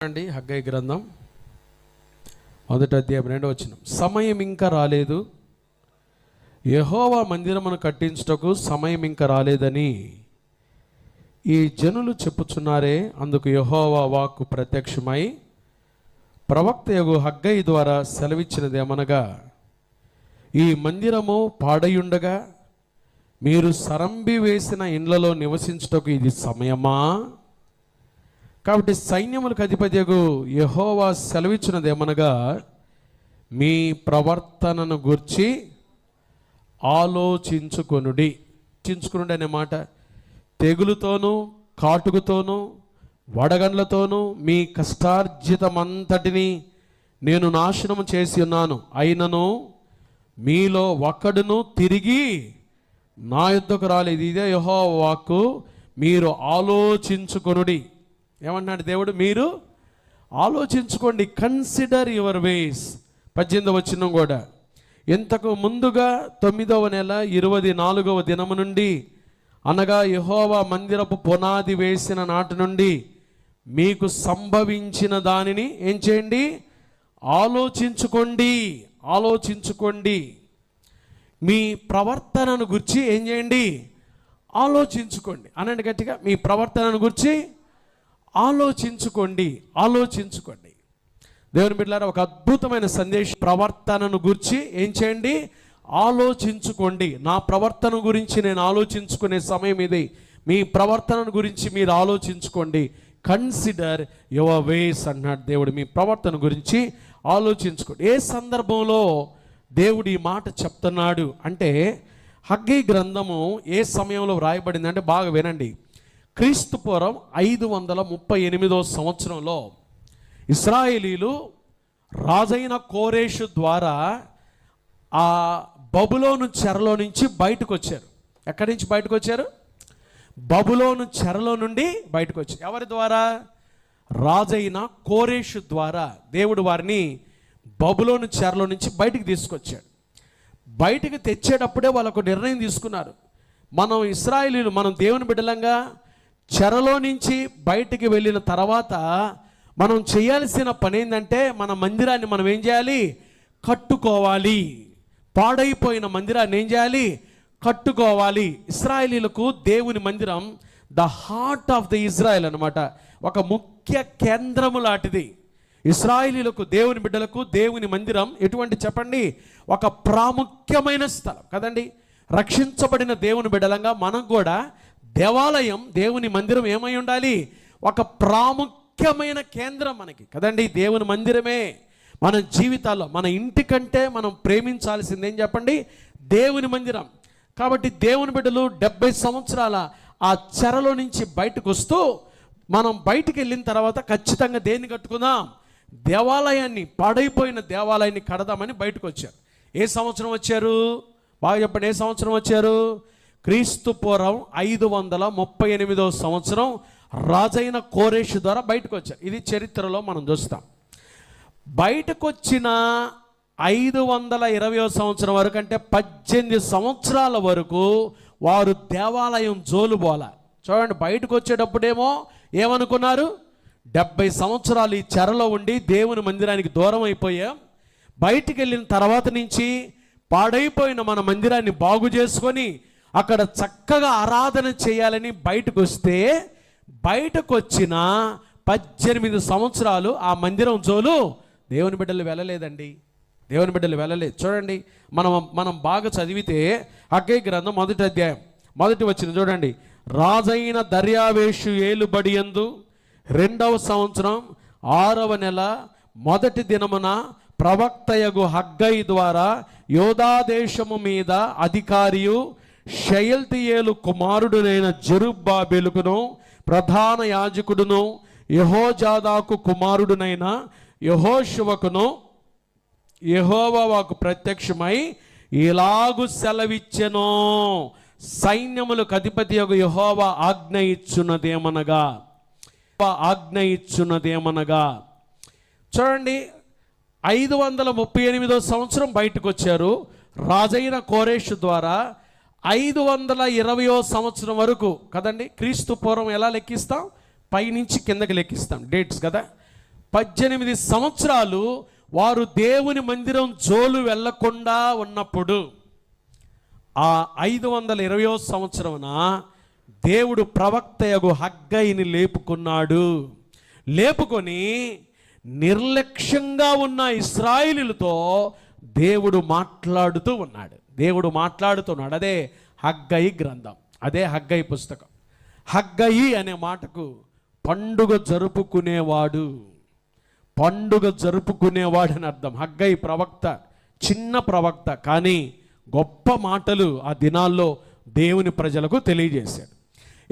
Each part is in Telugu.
అండి హగ్గై గ్రంథం. మొదటి అధ్యాయం రెండో వచ్చిన సమయం ఇంకా రాలేదు. యహోవా మందిరమును కట్టించుటకు సమయం ఇంకా రాలేదని ఈ జనులు చెప్పుచున్నారే. అందుకు యహోవా వాక్కు ప్రత్యక్షమై ప్రవక్త యగు హగ్గై ద్వారా సెలవిచ్చినదేమనగా ఈ మందిరము పాడయుండగా మీరు సరంబి వేసిన ఇండ్లలో నివసించుటకు ఇది సమయమా? కాబట్టి సైన్యములకు అధిపతియగు యహోవా సెలవిచ్చినదేమనగా మీ ప్రవర్తనను గుర్చి ఆలోచించుకొనుడి. చించుకునుడి అనే మాట. తెగులుతోనూ కాటుకుతోనూ వడగండ్లతోనూ మీ కష్టార్జితమంతటిని నేను నాశనము చేసి ఉన్నాను. అయినను మీలో ఒక్కడును తిరిగి నా యుద్ధకు రాలేదు. ఇదే యహో వాక్కు. మీరు ఆలోచించుకొనుడి. ఏమన్నాడు దేవుడు? మీరు ఆలోచించుకోండి కన్సిడర్ యువర్ వేస్ పద్దెనిమిదవ వచ్చిన కూడా. ఇంతకు ముందుగా తొమ్మిదవ నెల ఇరవై నాలుగవ దినము నుండి అనగా యహోవా మందిరపు పునాది వేసిన నాటి నుండి మీకు సంభవించిన దానిని ఏం చేయండి? ఆలోచించుకోండి ఆలోచించుకోండి. మీ ప్రవర్తనను గురించి ఏం చేయండి? ఆలోచించుకోండి. అనండి గట్టిగా మీ ప్రవర్తనను గురించి ఆలోచించుకోండి ఆలోచించుకోండి. దేవుని బిడ్డలారా ఒక అద్భుతమైన సందేశ ప్రవర్తనను గురించి ఏం చేయండి? ఆలోచించుకోండి. నా ప్రవర్తన గురించి నేను ఆలోచించుకునే సమయం ఇది. మీ ప్రవర్తన గురించి మీరు ఆలోచించుకోండి. కన్సిడర్ యువర్ వేస్ అన్నాడు దేవుడు. మీ ప్రవర్తన గురించి ఆలోచించుకోండి. ఏ సందర్భంలో దేవుడు ఈ మాట చెప్తున్నాడు అంటే హగ్గీ గ్రంథము ఏ సమయంలో వ్రాయబడింది అంటే బాగా వినండి. క్రీస్తుపూర్వం ఐదు వందల ముప్పై ఎనిమిదో సంవత్సరంలో ఇస్రాయేలీలు రాజైన కోరేషు ద్వారా ఆ బబులోను చెరలో నుంచి బయటకు వచ్చారు ఎక్కడి నుంచి బయటకు వచ్చారు బబులోను చెరలో నుండి బయటకు వచ్చారు ఎవరి ద్వారా? రాజైన కోరేషు ద్వారా దేవుడు వారిని బబులోను చెరలో నుంచి బయటికి తీసుకొచ్చాడు. బయటికి తెచ్చేటప్పుడే వాళ్ళకు నిర్ణయం తీసుకున్నారు. మనం ఇస్రాయిలీలు మనం దేవుని బిడ్డలంగా చెరలో నుంచి బయటికి వెళ్ళిన తర్వాత మనం చేయాల్సిన పని ఏంటంటే మన మందిరాన్ని మనం ఏం చేయాలి? కట్టుకోవాలి. పాడైపోయిన మందిరాన్ని ఏం చేయాలి? కట్టుకోవాలి. ఇస్రాయలీలకు దేవుని మందిరం the heart of the Israel అనమాట ఒక ముఖ్య కేంద్రము లాంటిది. ఇస్రాయిలీలకు దేవుని బిడ్డలకు దేవుని మందిరం ఎటువంటి చెప్పండి? ఒక ప్రాముఖ్యమైన స్థలం. కదండి? రక్షించబడిన దేవుని బిడ్డలంగా మనం కూడా దేవాలయం దేవుని మందిరం ఏమై ఉండాలి? ఒక ప్రాముఖ్యమైన కేంద్రం మనకి. కదండి? దేవుని మందిరమే మన జీవితాల్లో మన ఇంటి కంటే మనం ప్రేమించాల్సింది ఏం చెప్పండి? దేవుని మందిరం. కాబట్టి దేవుని బిడ్డలు డెబ్బై సంవత్సరాల ఆ చెరలో నుంచి బయటకు వస్తూ మనం బయటికి వెళ్ళిన తర్వాత ఖచ్చితంగా దేన్ని కట్టుకుందాం? దేవాలయాన్ని పాడైపోయిన దేవాలయాన్ని కడదామని బయటకు వచ్చారు. ఏ సంవత్సరం వచ్చారు? బాగా చెప్పండి ఏ సంవత్సరం వచ్చారు? క్రీస్తు పూర్వం ఐదు వందల ముప్పై ఎనిమిదవ సంవత్సరం రాజైన కోరేషు ద్వారా బయటకు వచ్చారు ఇది చరిత్రలో మనం చూస్తాం. బయటకు వచ్చిన ఐదు వందల ఇరవై సంవత్సరం వరకు అంటే పద్దెనిమిది సంవత్సరాల వరకు వారు దేవాలయం జోలుబోల చూడండి బయటకు వచ్చేటప్పుడేమో ఏమనుకున్నారు? డెబ్బై సంవత్సరాలు ఈ చెరలో ఉండి దేవుని మందిరానికి దూరం అయిపోయాం. బయటికి వెళ్ళిన తర్వాత నుంచి పాడైపోయిన మన మందిరాన్ని బాగు చేసుకొని అక్కడ చక్కగా ఆరాధన చేయాలని బయటకు వస్తే బయటకు వచ్చిన పద్దెనిమిది సంవత్సరాలు ఆ మందిరం జోలు దేవుని బిడ్డలు వెళ్ళలేదండి. దేవుని బిడ్డలు వెళ్ళలేదు. చూడండి మనం మనం బాగా చదివితే అగ్గే గ్రంథం మొదటి అధ్యాయం. మొదటి వచ్చింది చూడండి రాజైన దర్యావేషు ఏలుబడి యందు రెండవ సంవత్సరం ఆరవ నెల మొదటి దినమున ప్రవక్తయగు హగ్గై ద్వారా యోధాదేశము మీద అధికారియు షయల్తియేలు కుమారుడునైన జరుబ్బాబెలుకును ప్రధాన యాజకుడును యహోజాదాకు కుమారుడునైన యహోశువకును యహోవాకు ప్రత్యక్షమై ఇలాగు సెలవిచ్చెను. సైన్యములకు అధిపతి యొక్క యహోవా ఆజ్ఞ ఇచ్చున్నదేమనగా? ఆజ్ఞ ఇచ్చున్నదేమనగా? చూడండి ఐదు వందల ముప్పై ఎనిమిదో సంవత్సరం బయటకు వచ్చారు రాజైన కోరేష్ ద్వారా ఐదు వందల ఇరవయో సంవత్సరం వరకు కదండి క్రీస్తు పూర్వం ఎలా లెక్కిస్తాం? పైనుంచి కిందకి లెక్కిస్తాం. డేట్స్ కదా? పద్దెనిమిది సంవత్సరాలు వారు దేవుని మందిరం జోలు వెళ్ళకుండా ఉన్నప్పుడు ఆ ఐదు వందల ఇరవయో సంవత్సరమున దేవుడు ప్రవక్తయగు హగ్గయిని లేపుకున్నాడు. లేపుకొని నిర్లక్ష్యంగా ఉన్న ఇస్రాయిలులతో దేవుడు మాట్లాడుతూ ఉన్నాడు. దేవుడు మాట్లాడుతున్నాడు. అదే హగ్గయి గ్రంథం. అదే హగ్గయి పుస్తకం. హగ్గయి అనే మాటకు పండుగ జరుపుకునేవాడు. పండుగ జరుపుకునేవాడు అని అర్థం. హగ్గై ప్రవక్త చిన్న ప్రవక్త కానీ గొప్ప మాటలు ఆ దినాల్లో దేవుని ప్రజలకు తెలియజేశాడు.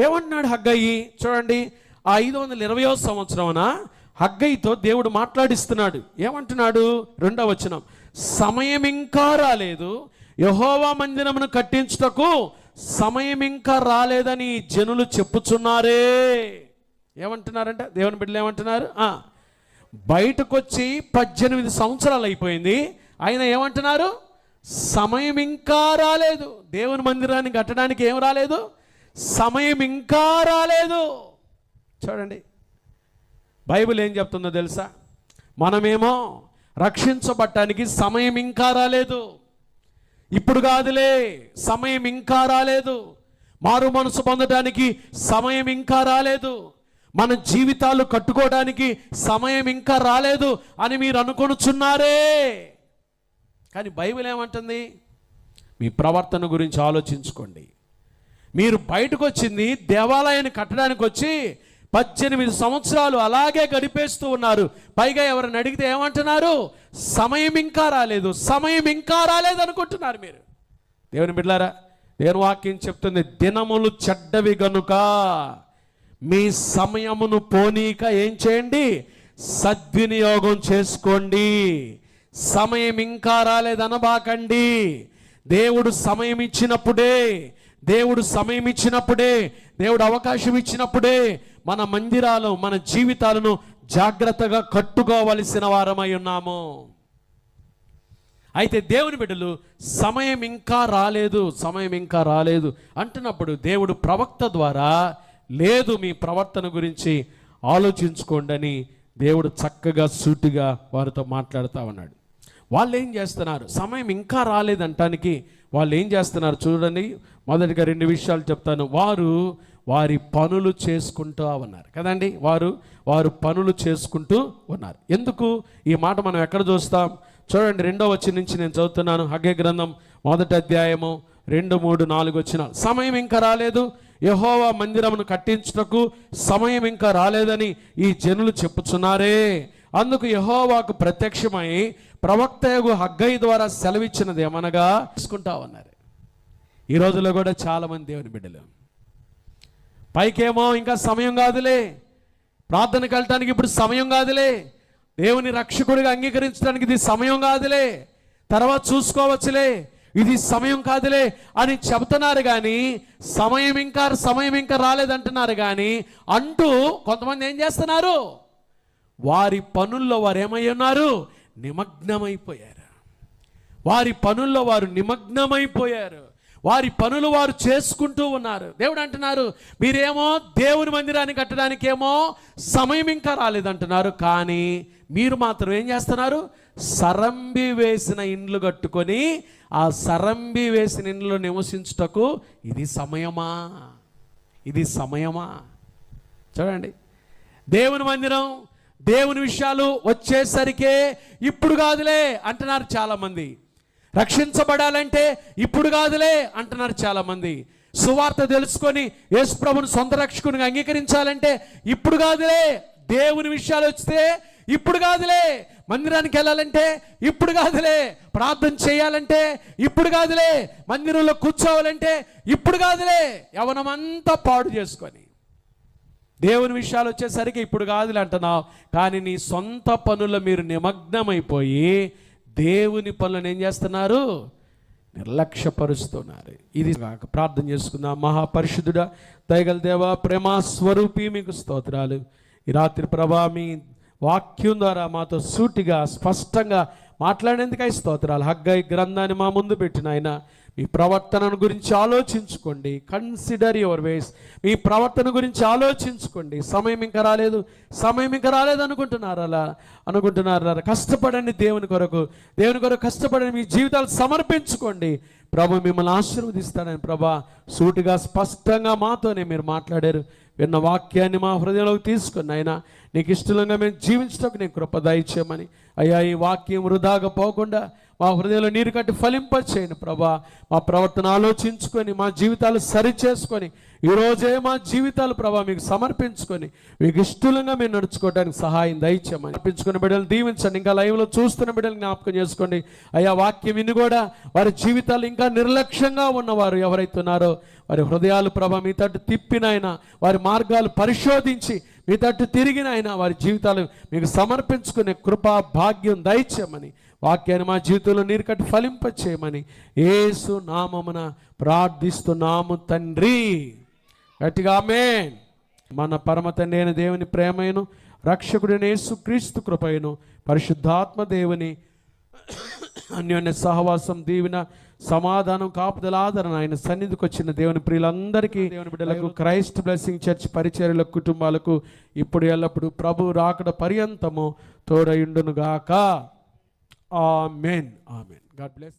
ఏమంటున్నాడు హగ్గయి? చూడండి ఆ ఐదు వందల ఇరవయో సంవత్సరమున హగ్గయితో దేవుడు మాట్లాడిస్తున్నాడు. ఏమంటున్నాడు? రెండవ వచనం. సమయం ఇంకా రాలేదు. యహోవా మందిరమును కట్టించుటకు సమయం ఇంకా రాలేదని జనులు చెప్పుచున్నారే. ఏమంటున్నారంటే? దేవుని బిడ్డలు ఏమంటున్నారు? బయటకొచ్చి పద్దెనిమిది సంవత్సరాలు అయిపోయింది. ఆయన ఏమంటున్నారు? సమయం ఇంకా రాలేదు. దేవుని మందిరాన్ని కట్టడానికి ఏం రాలేదు? సమయం ఇంకా రాలేదు. చూడండి బైబిల్ ఏం చెప్తుందో తెలుసా? మనమేమో రక్షించబట్టానికి సమయం ఇంకా రాలేదు. ఇప్పుడు కాదులే సమయం ఇంకా రాలేదు. మారు మనసు పొందడానికి సమయం ఇంకా రాలేదు. మన జీవితాలు కట్టుకోవడానికి సమయం ఇంకా రాలేదు అని మీరు అనుకొనుచున్నారే. కానీ బైబిల్ ఏమంటుంది? మీ ప్రవర్తన గురించి ఆలోచించుకోండి. మీరు బయటకు వచ్చింది దేవాలయాన్ని కట్టడానికి వచ్చి పద్దెనిమిది సంవత్సరాలు అలాగే గడిపేస్తూ ఉన్నారు. పైగా ఎవరిని అడిగితే ఏమంటున్నారు? సమయం ఇంకా రాలేదు. సమయం ఇంకా రాలేదు అనుకుంటున్నారు మీరు. దేవుని బిడ్డారా దేవుని వాక్యం చెప్తుంది దినములు చెడ్డవి గనుక మీ సమయమును పోనీక ఏం చేయండి? సద్వినియోగం చేసుకోండి. సమయం ఇంకా రాలేదనబాకండి. దేవుడు సమయం ఇచ్చినప్పుడే దేవుడు సమయం ఇచ్చినప్పుడే దేవుడు అవకాశం ఇచ్చినప్పుడే మన మందిరాలు మన జీవితాలను జాగ్రత్తగా కట్టుకోవలసిన వారమై ఉన్నాము. అయితే దేవుని బిడ్డలు సమయం ఇంకా రాలేదు సమయం ఇంకా రాలేదు అంటున్నప్పుడు దేవుడు ప్రవక్త ద్వారా లేదు మీ ప్రవర్తన గురించి ఆలోచించుకోండి అని దేవుడు చక్కగా సూటిగా వారితో మాట్లాడుతూ ఉన్నాడు. వాళ్ళు ఏం చేస్తున్నారు? సమయం ఇంకా రాలేదంటానికి వాళ్ళు ఏం చేస్తున్నారు చూడండి. మొదటిగా రెండు విషయాలు చెప్తాను. వారు వారి పనులు చేసుకుంటూ ఉన్నారు. కదండి? వారు వారు పనులు చేసుకుంటూ ఉన్నారు. ఎందుకు? ఈ మాట మనం ఎక్కడ చూస్తాం? చూడండి రెండో వచ్చి నుంచి నేను చదువుతున్నాను. హగే గ్రంథం మొదటి అధ్యాయము రెండు మూడు నాలుగు వచ్చిన సమయం ఇంకా రాలేదు. యహోవా మందిరమును కట్టించుటకు సమయం ఇంకా రాలేదని ఈ జనులు చెప్పుచున్నారే. అందుకు యహోవాకు ప్రత్యక్షమై ప్రవక్తయగు హగ్గయి ద్వారా సెలవిచ్చినది ఏమనగా? తీసుకుంటా ఉన్నారు. ఈ రోజుల్లో కూడా చాలా మంది దేవుని బిడ్డలు. పైకేమో ఇంకా సమయం కాదులే. ప్రార్థనకి వెళ్ళటానికి ఇప్పుడు సమయం కాదులే. దేవుని రక్షకుడిగా అంగీకరించడానికి ఇది సమయం కాదులే. తర్వాత చూసుకోవచ్చులే. ఇది సమయం కాదులే అని చెబుతున్నారు కానీ సమయం ఇంకా సమయం ఇంకా రాలేదంటున్నారు కానీ అంటూ కొంతమంది ఏం చేస్తున్నారు? వారి పనుల్లో వారు ఏమై ఉన్నారు? నిమగ్నమైపోయారు. వారి పనుల్లో వారు నిమగ్నమైపోయారు. వారి పనులు వారు చేసుకుంటూ ఉన్నారు. దేవుడు అంటున్నారు మీరేమో దేవుని మందిరాన్ని కట్టడానికేమో సమయం ఇంకా రాలేదంటున్నారు కానీ మీరు మాత్రం ఏం చేస్తున్నారు? సరంబి వేసిన ఇండ్లు కట్టుకొని ఆ సరంబి వేసిన ఇండ్లు నివసించుటకు ఇది సమయమా? ఇది సమయమా? చూడండి. దేవుని మందిరం దేవుని విషయాలు వచ్చేసరికే ఇప్పుడు కాదులే అంటున్నారు చాలామంది. రక్షించబడాలంటే ఇప్పుడు కాదులే అంటున్నారు చాలామంది. సువార్త తెలుసుకొని యేసు ప్రభుని సొంత రక్షకునిగా అంగీకరించాలంటే ఇప్పుడు కాదులే. దేవుని విషయాలు వస్తే ఇప్పుడు కాదులే. మందిరానికి వెళ్ళాలంటే ఇప్పుడు కాదులే. ప్రార్థన చేయాలంటే ఇప్పుడు కాదులే. మందిరంలో కూర్చోవాలంటే ఇప్పుడు కాదులే. యవనమంతా పాడు చేసుకొని. దేవుని విషయాలు వచ్చేసరికి ఇప్పుడు కాదులే అంటున్నావు. కానీ నీ సొంత పనుల మీరు నిమగ్నమైపోయి దేవుని పనులను ఏం చేస్తున్నారు? నిర్లక్ష్యపరుస్తున్నారు. ఇది కాక ప్రార్థన చేసుకుందాం. మహాపరిశుద్ధుడా దయగల దేవ ప్రేమాస్వరూపి మీకు స్తోత్రాలు. ఈ రాత్రి ప్రభా మీ వాక్యం ద్వారా మాతో సూటిగా స్పష్టంగా మాట్లాడేందుకై స్తోత్రాలు. హగ్గై గ్రంథాన్ని మా ముందు పెట్టిన ఆయన మీ ప్రవర్తనను గురించి ఆలోచించుకోండి. కన్సిడర్ యువర్ వేస్ మీ ప్రవర్తన గురించి ఆలోచించుకోండి. సమయం ఇంకా రాలేదు. సమయం ఇంకా రాలేదు అనుకుంటున్నారు అలా? అనుకుంటున్నారు అలా? కష్టపడండి దేవుని కొరకు. దేవుని కొరకు కష్టపడండి. మీ జీవితాలు సమర్పించుకోండి. ప్రభు మిమ్మల్ని ఆశీర్వదిస్తాడని ప్రభా సూటిగా స్పష్టంగా మాతోనే మీరు మాట్లాడారు. విన్న వాక్యాన్ని మా హృదయంలోకి తీసుకుని అయినా నీకు ఇష్టంగా మేము జీవించడానికి నేను కృప దయచేయమని. అయ్యా ఈ వాక్యం వృధాగా పోకుండా మా హృదయంలో నీరు కట్టి ఫలింపచేయండి ప్రభా. మా ప్రవర్తన ఆలోచించుకొని మా జీవితాలు సరి చేసుకొని ఈరోజే మా జీవితాలు ప్రభా మీకు సమర్పించుకొని మీకు ఇష్టంగా మేము నడుచుకోవడానికి సహాయం దయచేయమని అర్పించుకున్న బిడ్డలు దీవించండి. ఇంకా లైవ్లో చూస్తున్న బిడ్డలు జ్ఞాపకం చేసుకోండి. అయ్యా వాక్యం విని కూడా వారి జీవితాలు ఇంకా నిర్లక్ష్యంగా ఉన్నవారు ఎవరైతే ఉన్నారో వారి హృదయాలు ప్రభ మీ తట్టు తిప్పినైనా వారి మార్గాలు పరిశోధించి మీ తట్టు తిరిగినైనా వారి జీవితాలు మీకు సమర్పించుకునే కృపా భాగ్యం దయచేయమని వాక్యాన్ని మా జీవితంలో నీరు కట్టి ఫలింపచేయమని ఏసు నామమున ప్రార్థిస్తున్నాము తండ్రి. గట్టిగా ఆమేన్. మన పరమ తండ్రి అయిన దేవుని ప్రేమయను రక్షకుడైన యేసు క్రీస్తు కృపయను పరిశుద్ధాత్మ దేవుని అన్యోన్య సహవాసం దీవిన సమాధానం కాపుదల ఆదరణ ఆయన సన్నిధికి వచ్చిన దేవుని ప్రియులందరికీ దేవుని బిడ్డలకు క్రైస్ట్ బ్లెస్సింగ్ చర్చ్ పరిచర్యల కుటుంబాలకు ఇప్పుడు ఎల్లప్పుడు ప్రభు రాకడ పర్యంతము తోడయుండును Amen. Amen. God bless.